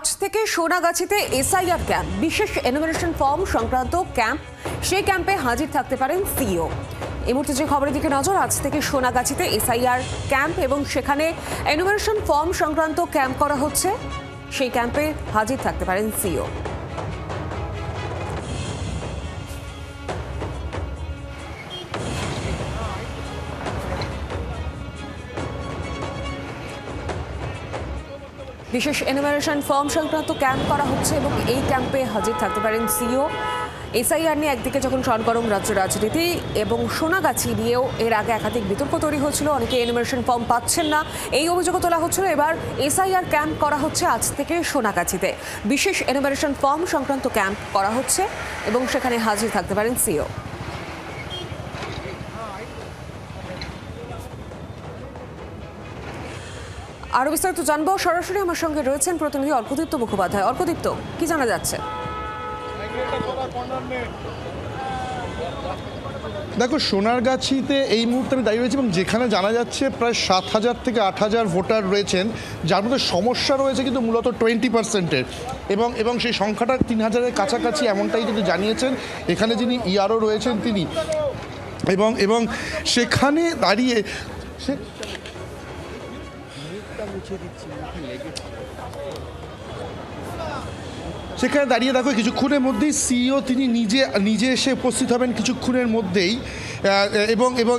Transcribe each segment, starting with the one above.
আজ থেকে সোনাগাছিতে SIR camp, বিশেষ এনোমিনেশন ফর্ম সংক্রান্ত ক্যাম্প। সেই ক্যাম্পে হাজির থাকতে পারেন সিও এই মুহূর্তে যে খবরের দিকে নজর, আজ থেকে সোনাগাছিতে এসআইআর ক্যাম্প এবং সেখানে এনোমিনেশন ফর্ম সংক্রান্ত ক্যাম্প করা হচ্ছে। সেই ক্যাম্পে হাজির থাকতে পারেন সিইও। বিশেষ এনুমারেশন ফর্ম সংক্রান্ত ক্যাম্প করা হচ্ছে এবং এই ক্যাম্পে হাজির থাকতে পারেন সিও। এসআইআর নিয়ে একদিকে যখন সরগরম রাজ্য রাজনীতি এবং সোনাগাছি নিয়েও এর আগে একাধিক বিতর্ক তৈরি হয়েছিল, অনেকে এনুমারেশন ফর্ম পাচ্ছেন না। এই অভিযোগও তোলা হচ্ছিল, এবার এসআইআর ক্যাম্প করা হচ্ছে আজ থেকে সোনাগাছিতে। বিশেষ এনুমারেশন ফর্ম সংক্রান্ত ক্যাম্প করা হচ্ছে এবং সেখানে হাজির থাকতে পারেন সিও। আরও বিস্তারিত জানব। সরাসরি আমার সঙ্গে রয়েছেন প্রতিনিধি অর্কদীপ্ত মুখোপাধ্যায়। অর্কদীপ্ত, কি জানা যাচ্ছে? দেখো, সোনারগাছিতে এই মুহূর্তে আমি দাঁড়িয়ে রয়েছি এবং যেখানে জানা যাচ্ছে প্রায় সাত হাজার থেকে আট হাজার ভোটার রয়েছেন, যার মধ্যে সমস্যা রয়েছে কিন্তু মূলত টোয়েন্টি পার্সেন্টের। এবং এবং সেই সংখ্যাটা তিন হাজারের কাছাকাছি এমনটাই কিন্তু জানিয়েছেন এখানে যিনি ইয়ারও রয়েছেন তিনি। এবং এবং সেখানে দাঁড়িয়ে সে সেখানে দাঁড়িয়ে দেখো কিছুক্ষণের মধ্যেই সিইও তিনি নিজে নিজে এসে উপস্থিত হবেন কিছুক্ষণের মধ্যেই। এবং এবং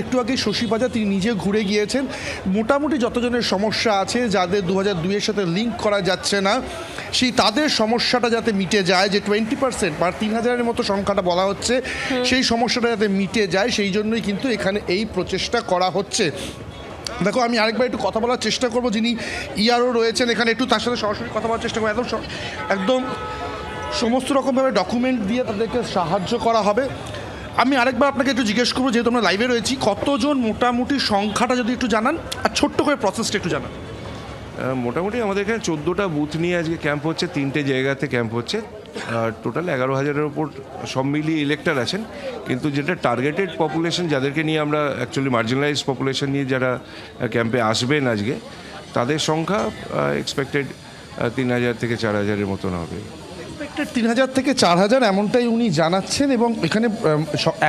একটু আগে শশী বাজার তিনি নিজে ঘুরে গিয়েছেন। মোটামুটি যতজনের সমস্যা আছে যাদের দু হাজার দুইয়ের সাথে লিঙ্ক করা যাচ্ছে না সেই তাদের সমস্যাটা যাতে মিটে যায় যে টোয়েন্টি পার্সেন্ট বা তিন হাজারের মতো সংখ্যাটা বলা হচ্ছে সেই সমস্যাটা যাতে মিটে যায় সেই জন্যই কিন্তু এখানে এই প্রচেষ্টা করা হচ্ছে। দেখো, আমি আরেকবার একটু কথা বলার চেষ্টা করব। যিনি ইয়ারও রয়েছেন, এখানে একটু তার সাথে সরাসরি কথা বলার চেষ্টা করব। একদম একদম সমস্ত রকমভাবে ডকুমেন্ট দিয়ে তাদেরকে সাহায্য করা হবে। আমি আরেকবার আপনাকে একটু জিজ্ঞেস করব, যেহেতু আমরা লাইভে রয়েছি, কতজন মোটামুটি সংখ্যাটা যদি একটু জানান, আর ছোট্ট করে প্রসেসটা একটু জানান। মোটামুটি আমাদের এখানে চোদ্দোটা বুথ নিয়ে আজকে ক্যাম্প হচ্ছে, তিনটে জায়গাতে ক্যাম্প হচ্ছে। টোটাল এগারো হাজারের ওপর সব মিলিয়ে ইলেক্টার আছেন। কিন্তু যেটা টার্গেটেড পপুলেশন যাদেরকে নিয়ে আমরা অ্যাকচুয়ালি মার্জিনালাইজ পপুলেশন নিয়ে যারা ক্যাম্পে আসবেন আজকে, তাদের সংখ্যা এক্সপেক্টেড তিন হাজার থেকে চার হাজারের মতন হবে। তিন হাজার থেকে চার হাজার এমনটাই উনি জানাচ্ছেন এবং এখানে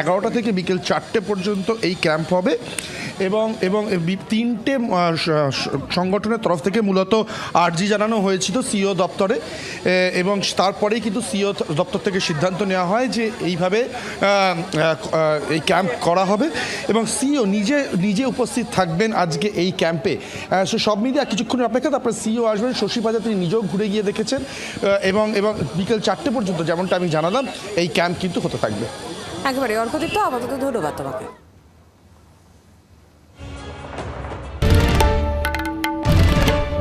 এগারোটা থেকে বিকেল চারটে পর্যন্ত এই ক্যাম্প হবে। এবং এবং তিনটে সংগঠনের তরফ থেকে মূলত আর্জি জানানো হয়েছিল সিও দপ্তরে। এবং তারপরেই কিন্তু সিও দপ্তর থেকে সিদ্ধান্ত নেওয়া হয় যে এইভাবে এই ক্যাম্প করা হবে। এবং সিও নিজে নিজে উপস্থিত থাকবেন আজকে এই ক্যাম্পে। সো সব মিলিয়ে আর কিছুক্ষণের অপেক্ষা তারপরে সিও আসবেন। শশী বাজার তিনি নিজেও ঘুরে গিয়ে দেখেছেন। এবং এবং বিকেল চারটে পর্যন্ত যেমনটা আমি জানালাম, এই ক্যাম্প কিন্তু হতে থাকবে। একেবারে অর্কদীপ্ত আপাতত ধন্যবাদ তোমাকে।